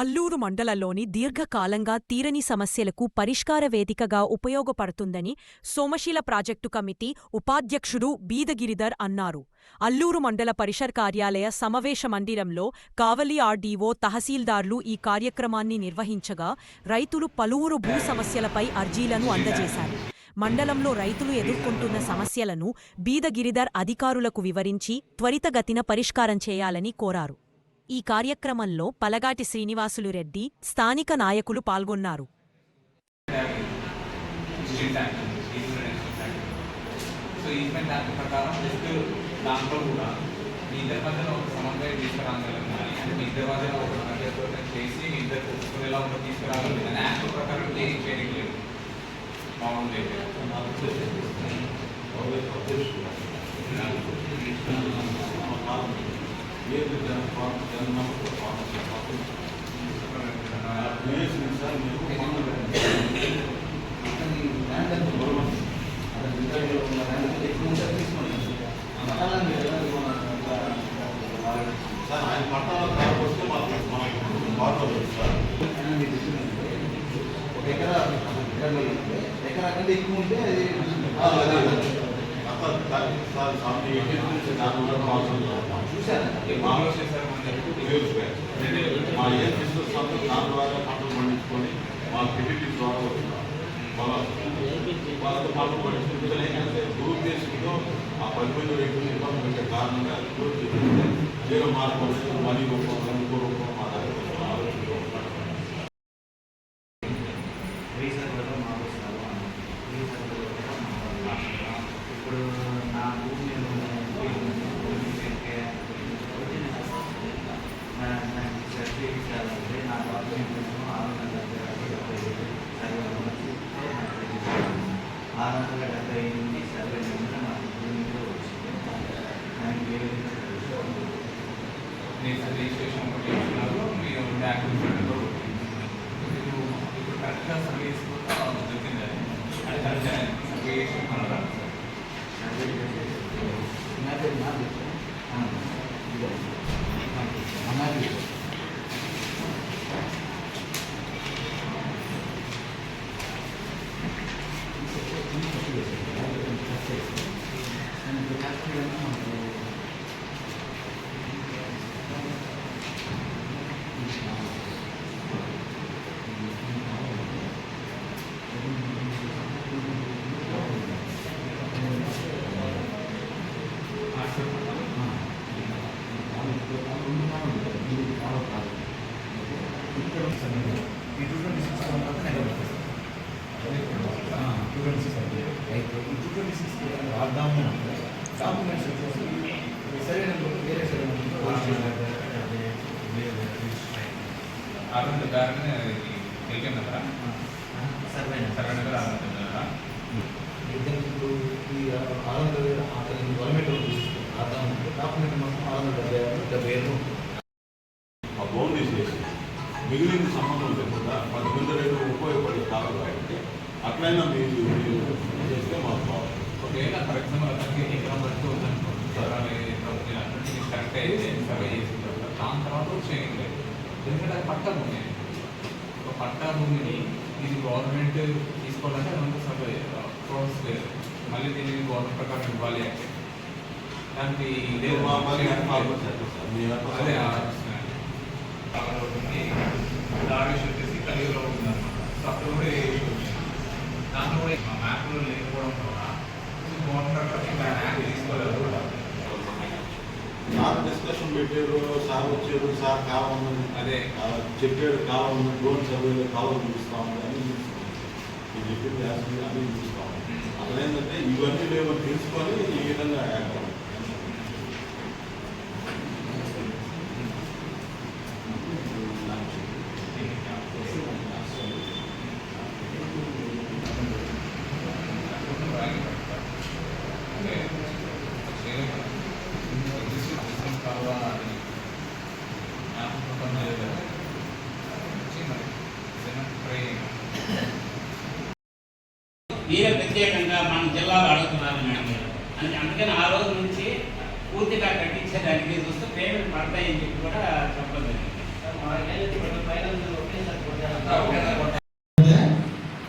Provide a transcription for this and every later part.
అల్లూరు మండలంలోని దీర్ఘకాలంగా తీరని సమస్యలకు పరిష్కార వేదికగా ఉపయోగపడుతుందని సోమశీల ప్రాజెక్టు కమిటీ ఉపాధ్యక్షుడు బీదగిరిధర్ అన్నారు. అల్లూరు మండల పరిషర్ కార్యాలయ సమావేశ మందిరంలో కావలి ఆర్డీఓ తహసీల్దార్లు ఈ కార్యక్రమాన్ని నిర్వహించగా రైతులు పలువురు భూ సమస్యలపై అర్జీలను అందజేశారు. మండలంలో రైతులు ఎదుర్కొంటున్న సమస్యలను బీదగిరిధర్ అధికారులకు వివరించి త్వరితగతిన పరిష్కారం చేయాలని కోరారు. ఈ కార్యక్రమంలో పలగాటి శ్రీనివాసులు రెడ్డి స్థానిక నాయకులు పాల్గొన్నారు. Street tank easement tank so easement tank ప్రకారం జస్ట్ దాంట్లో కూడా మీ ఇద్దరి మధ్యలో ఒక సమన్వయం తీసుకురాగలం కానీ అంటే మీ ఇద్దరి మధ్యలో ఒక మధ్యవర్తం చేసి మీ ఇద్దరు ఒప్పుకునేలా ఒక తీసుకురాగలం కానీ యాక్ట్ ప్రకారం ఏం చేయడం లేదు? మామూలు సార్ ఆయన పట్టాల కాలం వస్తే మాకు మనకు బాగుంటుంది సార్ ఒక ఎకరా ఎకరా కంటే ఎక్కువ ఉంటే అది ఆ, అదే అసలు సార్ సార్ సార్ ఎన్ని నుంచి దాని వల్ల అవసరం లేదు. చూశాను మామూలు చేశారు మన దగ్గర. మా ఏం నా ద్వారా పంటలు పండించుకొని మా క్రెడిట్ ద్వారా వస్తున్నాం వాళ్ళతో పంటలు పండించుకుంటే దురుద్దేశంతో ఆ పది మంది ఇబ్బంది పెట్టే కారణంగా జీరో మార్పు మనీ రూపంలో ఇంకో రూపంలో మా దగ్గర ఆలోచన రీసర్వేలో మారుస్తారు రీసర్వేలో కూడా మారుస్తారు ఇప్పుడు నా భూమి నాకు సర్టిఫికేట్ కావాలంటే నా డాక్యుమెంట్ ఆరు వందల డెబ్బై ఆరు వందల డెబ్బై ఎనిమిది సర్వే నెంబర్ నాకు భూమిలో వచ్చింది దానికి ఏ విధంగా తెలుసుకోవాలి? నేను రిజిస్ట్రేషన్ ఒకటి చేస్తున్నారు మీరు ఇప్పుడు కరెక్ట్గా సర్వీస్ కూడా దొరికింది అది అది కరెక్ట్గా సర్వే చేసి మన సర్వే చేసేసి నా పేరు నా పేరు. ఆ, ఇదే. అమ్మాయి డాక్యుమెంట్స్ వచ్చేసి సరైన వేరే సరైన కదా సర్వే సర్వే నెంబర్ ఆరు నెంబర్ ఇప్పుడు ఈ ఆరు వందల అతని గవర్నమెంట్ అర్థం డాక్యుమెంట్ మొత్తం ఆరు వందల డెబ్బై ఆరు డెబ్బై ఏళ్ళు ఆ బౌండ్ తీసేసి మిగిలిన సంబంధం లేకుండా పది మంది రైతులు ఉపయోగపడే కాలం కాబట్టి అట్లయినా మీరు చేస్తే మాకు బాగుంటుంది. ఒకవేళ ఫర్ ఎగ్జాంపుల్ అతనికి ఎకరం వరకు ఉందనుకోండి. అతనికి కరెక్ట్ అయితే సర్వే చేసిన తర్వాత. దాని తర్వాత చేయడం ఎందుకంటే అది పట్టా భూమి. ఒక పట్టా భూమిని ఇది గవర్నమెంట్ తీసుకోవాలంటే అదంతా సర్వే ప్రాసెస్ లేదు. మళ్ళీ దీన్ని గవర్నమెంట్ ప్రకారం ఇవ్వాలి అంటే. దానికి. మీ అదే దాడి వచ్చేసి కలిగిలో ఉందన్నమాట. సో అక్కడ కూడా ఏ. దాంట్లో కూడా మ్యాప్లో లేకపోవడం వల్ల గవర్నమెంట్ ప్రకారం తీసుకోలేదు కూడా. సార్ డిస్కషన్ పెట్టారు సార్ వచ్చారు సార్ కావాలని అదే ఆ, చెప్పాడు కావాలని డ్రోన్ సర్వేలో కావాలి చూపిస్తాము అని ఇది చెప్పింది యాక్చువల్లీ అన్ని చూపిస్తాము అక్కడ ఏంటంటే ఇవన్నీ లేవని తెలుసుకొని ఈ విధంగా మీరే ప్రత్యేకంగా మన జిల్లాలో అడుగుతున్నారు మేడం అంటే అందుకని ఆ రోజు నుంచి పూర్తిగా కట్టించేదానికి చూస్తే పేమెంట్ పడతాయని చెప్పి కూడా చెప్పడం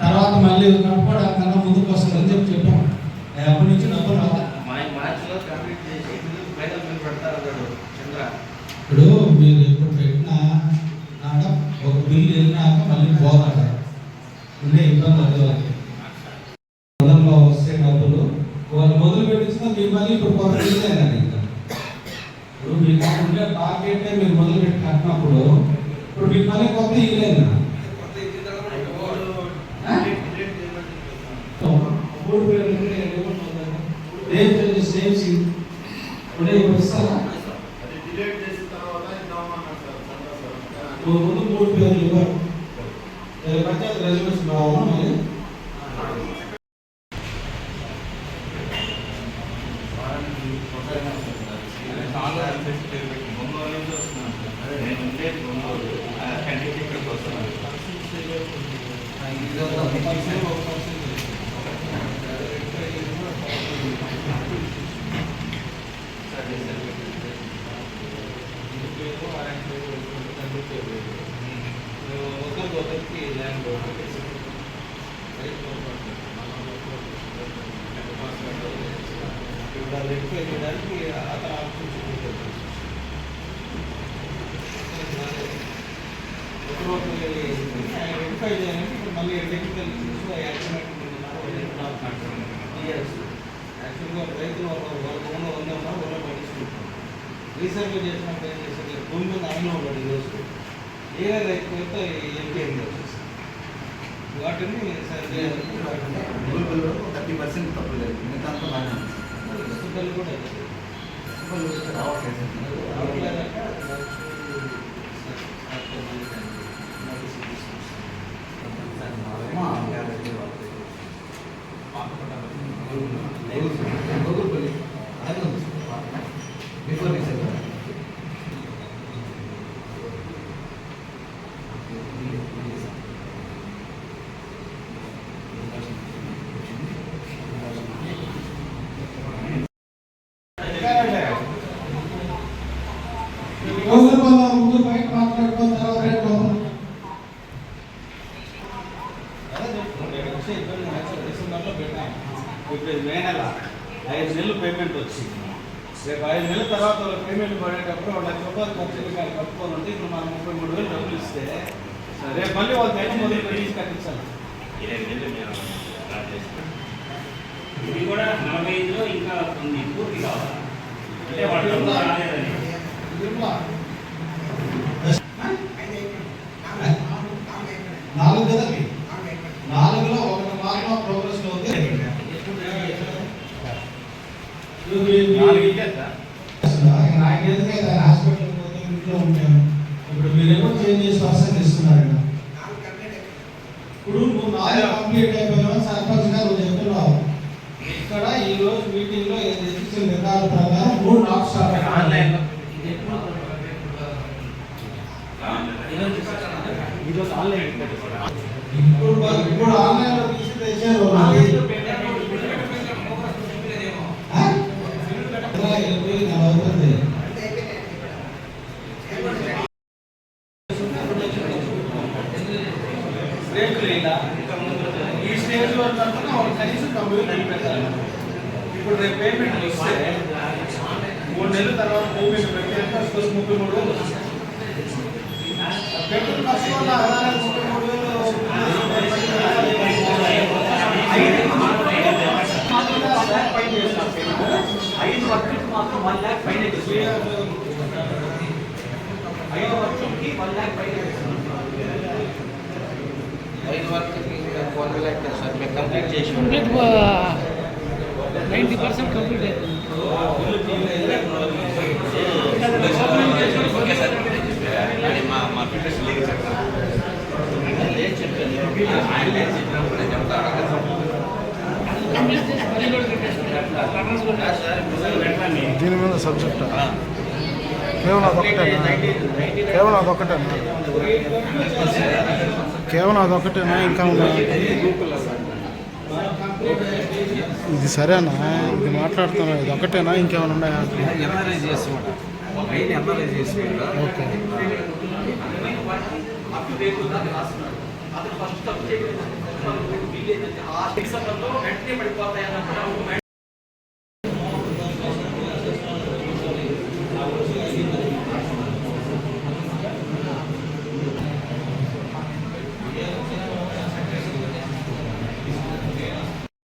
తర్వాత మళ్ళీ కూడా కన్నా ముందుకు వస్తుందని చెప్పి చెప్పాం. అప్పటి నుంచి డబ్బులు మార్చిలో కంప్లీట్ చేసి చంద్ర? ఇప్పుడు మీరు ఎప్పుడు పెట్టినా ఒక బిల్ వెళ్ళినాక మళ్ళీ పోదా మళ్ళీ కొత్త ఇల్లేదు మూడు వేలు ఉంటే ఏం చేయాలి సేమ్ సీన్ ఇప్పుడు ఇప్పుడు ఇస్తారా అది డిలేట్ చేసిన తర్వాత ఇద్దామన్నారు సార్ చంద్ర సార్ నువ్వు ముందు మూడు పేర్లు ఇవ్వరు రేపు పంచాయతీ రెజల్యూషన్ రావాలా మరి చాలా అనిపిస్తే పేరు పెట్టి ఒంగోలు నుంచి వస్తున్నాను సార్. నేను ఉండేది ఒంగోలు. ఆ, కంటికి ఇక్కడికి వస్తున్నాను. ఒకరికి ఒకరికి ల్యాండ్ అతను ఆప్షన్ చూపించారు ఒకరు రెక్టిఫై చేయడానికి ఇప్పుడు మళ్ళీ టెక్నికల్ ఇష్యూస్ యాక్చువల్గా రైతులు వాళ్ళ భూమిలో ఉందన్నా వాళ్ళ పట్టించుకుంటారు చేసినప్పుడు ఏం చేస్తారు భూమి మీద ఆయన ఉన్నాడు ఈరోజు ఏ రైతు ఎంపీ అయింది వాటిని సరే గూగుల్లో థర్టీ పర్సెంట్ తప్పు లేదు మిగతా అంతా బాగానే ఉంది హాస్పిటల్ కూడా వాళ్ళు వస్తే రావట్లేదు ముందు బయట మాట్లాడుకున్న తర్వాత అదే డిసెంబర్లో ఇప్పుడు ఇది ఐదు నెలలు పేమెంట్ వచ్చింది రేపు ఐదు నెలల తర్వాత వాళ్ళ పేమెంట్ పడేటప్పుడు లక్ష రూపాయలు ఖర్చు కానీ కట్టుకొని ఉంటే ఇప్పుడు మనం ముప్పై మూడు వేలు డబ్బులు ఇస్తే రేపు మళ్ళీ వాళ్ళకి ఐదు మొదలు పెట్టి కట్టించాలి ఇది కూడా నలభై ఐదులో ఇంకా కొన్ని పూర్తి కావాలి. అంటే వాళ్ళు రాలేదని. నాలుగు కదండి నాలుగులో ఒకటి మాత్రం ప్రోగ్రెస్లో ఉంది నాకు ఎందుకైతే హాస్పిటల్ పోతే ఇంట్లో ఉంటాను ఇప్పుడు మీరు చేంజ్ చేసి పర్సన్ ఇస్తున్నారు ఇప్పుడు నువ్వు నాలుగు కంప్లీట్ అయిపోయినా సర్పంచ్ గారు చెప్తున్నావు ఇక్కడ ఈ రోజు మీటింగ్లో ఏది ప్రకారం మూడు నాకు ఆన్లైన్లో ఈరోజు ఆన్లైన్ ఇప్పుడు ఇప్పుడు ఆన్లైన్లో తీసి తెచ్చారు వాళ్ళు. ఆ? ఇలా ఇరవై నలభై అవుతుంది. రేట్లు ఇలా ఈ స్టేజ్లో ఉన్నప్పుడు వాళ్ళు కనీసం తొంభై వేలు పెట్టాలి ఇప్పుడు రేపు పేమెంట్ ఇస్తే మూడు నెలల తర్వాత పేమెంట్ పెట్టేంత వస్తుంది ముప్పై మూడు వేలు ఐదు వర్కులకి మాత్రం వన్ ల్యాక్ పైన ఐదు వర్కులకి వన్ ల్యాక్ పైన ఐదు వరకు వన్ ల్యాక్ సార్ మేము కంప్లీట్ చేసి నైంటీ పర్సెంట్ కంప్లీట్ అయిపోయింది దీని మీద సబ్జెక్ట్ కేవలం అదొకటేనా కేవలం అదొకటేనా కేవలం అదొకటేనా ఇంకా ఇది సరేనా? ఇది మాట్లాడుతున్నా ఇది ఒకటేనా? ఇంకేమైనా ఉన్నాయా? ఓకే. ఫస్ట్